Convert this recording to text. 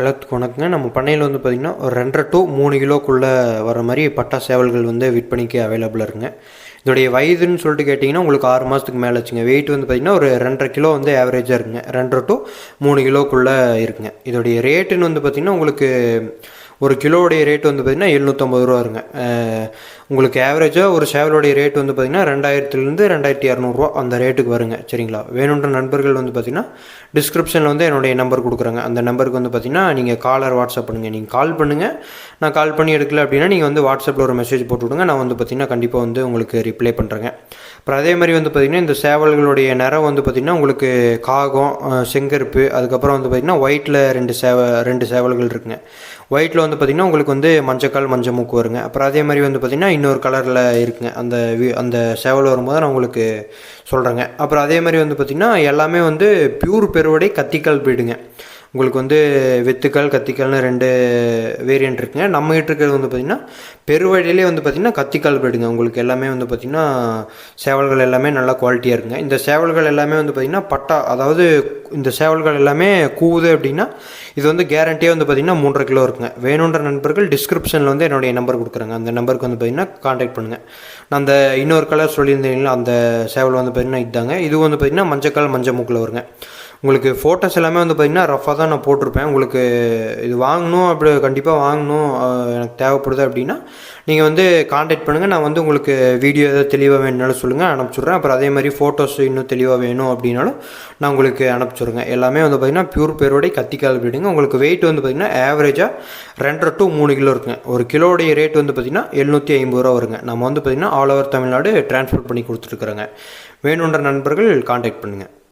எல்லாத்துக்கும் வணக்கங்க. நம்ம பண்ணையில் வந்து பார்த்திங்கன்னா ஒரு ரெண்டரை டு மூணு கிலோக்குள்ளே வர மாதிரி பட்டா சேவல்கள் வந்து விற்பனைக்கு அவைலபிளாக இருங்க இதோடைய வயதுன்னு சொல்லிட்டு கேட்டிங்கன்னா உங்களுக்கு ஆறு மாதத்துக்கு மேலே வச்சுங்க வெயிட் வந்து பார்த்திங்கன்னா ஒரு ரெண்டரை கிலோ வந்து ஆவரேஜாக இருக்குங்க. ரெண்டரை டு மூணு கிலோக்குள்ளே இருக்குங்க. இதோடைய ரேட்டுன்னு வந்து பார்த்திங்கன்னா உங்களுக்கு ஒரு கிலோவுடைய ரேட் வந்து பார்த்திங்கன்னா எழுநூற்றம்பது ரூபா வருங்க. உங்களுக்கு ஆவரேஜாக ஒரு சேவலோடைய ரேட் வந்து பார்த்திங்கன்னா ரெண்டாயிரத்துலேருந்து ரெண்டாயிரத்தி இரநூறுவா அந்த ரேட்டுக்கு வருங்க சரிங்களா? வேணுன்ற நண்பர்கள் வந்து பார்த்திங்கன்னா டிஸ்கிரிப்ஷனில் வந்து என்னுடைய நம்பர் கொடுக்குறாங்க. அந்த நம்பருக்கு வந்து பார்த்திங்கன்னா நீங்கள் காலர் வாட்ஸ்அப் பண்ணுங்கள் நீங்கள் கால் பண்ணுங்கள் நான் கால் பண்ணி எடுக்கல அப்படின்னா நீங்கள் வந்து வாட்ஸ்அப்பில் ஒரு மெசேஜ் போட்டு விடுங்க. நான் வந்து பார்த்திங்கன்னா கண்டிப்பாக வந்து உங்களுக்கு ரிப்ளை பண்ணுறேங்க அப்புறம் அதே மாதிரி வந்து பார்த்திங்கன்னா இந்த சேவல்களுடைய நிறம் வந்து பார்த்திங்கன்னா உங்களுக்கு காகம் செங்கருப்பு அதுக்கப்புறம் வந்து பார்த்திங்கன்னா ஒயிட்டில் ரெண்டு சேவ ரெண்டு சேவல்கள் இருக்குங்க. ஒயிட்டில் வந்து பார்த்திங்கன்னா உங்களுக்கு வந்து மஞ்சக்கால் மஞ்சள் மூக்கு வருங்க. அப்புறம் அதே மாதிரி வந்து பார்த்திங்கன்னா இன்னொரு கலரில் இருக்குங்க. அந்த அந்த சேவல் வரும்போது நான் உங்களுக்கு சொல்கிறேங்க அப்புறம் அதே மாதிரி வந்து பார்த்திங்கன்னா எல்லாமே வந்து பியூர் பெருவடை கத்திக்கால் போயிடுங்க உங்களுக்கு வந்து வெத்துக்கால் கத்திக்கால்னு ரெண்டு வேரியன்ட் இருக்குங்க. நம்ம கிட்ட இருக்கிறது வந்து பார்த்திங்கன்னா பெருவழியிலே வந்து பார்த்திங்கன்னா கத்திக்கால் போயிடுங்க. உங்களுக்கு எல்லாமே வந்து பார்த்திங்கன்னா சேவல்கள் எல்லாமே நல்லா குவாலிட்டியாக இருக்குங்க. இந்த சேவல்கள் எல்லாமே வந்து பார்த்திங்கன்னா பட்டா அதாவது இந்த சேவல்கள் எல்லாமே கூவுது அப்படின்னா இது வந்து கேரண்டியாக வந்து பார்த்திங்கன்னா மூன்றரை கிலோ இருக்குங்க. வேணுன்ற நண்பர்கள் டிஸ்கிரிப்ஷனில் வந்து என்னுடைய நம்பர் கொடுக்குறாங்க. அந்த நம்பருக்கு வந்து பார்த்திங்கன்னா காண்டாக்ட் பண்ணுங்கள் நான் அந்த இன்னொரு கலர் சொல்லியிருந்தீங்களா அந்த சேவல் வந்து பார்த்திங்கன்னா இதுதாங்க இது வந்து பார்த்திங்கன்னா மஞ்சக்கால் மஞ்சள் மூக்கில் வருங்க. உங்களுக்கு ஃபோட்டோஸ் எல்லாமே வந்து பார்த்திங்கன்னா ரஃபாக தான் நான் போட்டிருப்பேன். உங்களுக்கு இது வாங்கணும் அப்படி கண்டிப்பாக வாங்கணும் எனக்கு தேவைப்படுது அப்படின்னா நீங்கள் வந்து காண்டாக்ட் பண்ணுங்கள் நான் வந்து உங்களுக்கு வீடியோ ஏதாவது தெளிவாக வேணுனாலும் சொல்லுங்கள் அனுப்பிச்சுட்றேன். அப்புறம் அதே மாதிரி ஃபோட்டோஸ் இன்னும் தெளிவாக வேணும் அப்படின்னாலும் நான் உங்களுக்கு அனுப்பிச்சுடுங்க எல்லாமே வந்து பார்த்திங்கன்னா பியூர் பேரோடைய கத்திக்கால் அப்படிங்க உங்களுக்கு வெயிட் வந்து பார்த்திங்கன்னா ஆவரேஜாக ரெண்டரை டு மூணு கிலோ இருக்குங்க. ஒரு கிலோடைய ரேட் வந்து பார்த்திங்கன்னா எழுநூற்றி ஐம்பது ரூபா வருங்க. நம்ம வந்து பார்த்திங்கன்னா ஆல் ஓவர் தமிழ்நாடு டிரான்ஸ்போர்ட் பண்ணி கொடுத்துருக்குறோங்க வேணுன்ற நண்பர்கள் காண்டாக்ட் பண்ணுங்கள்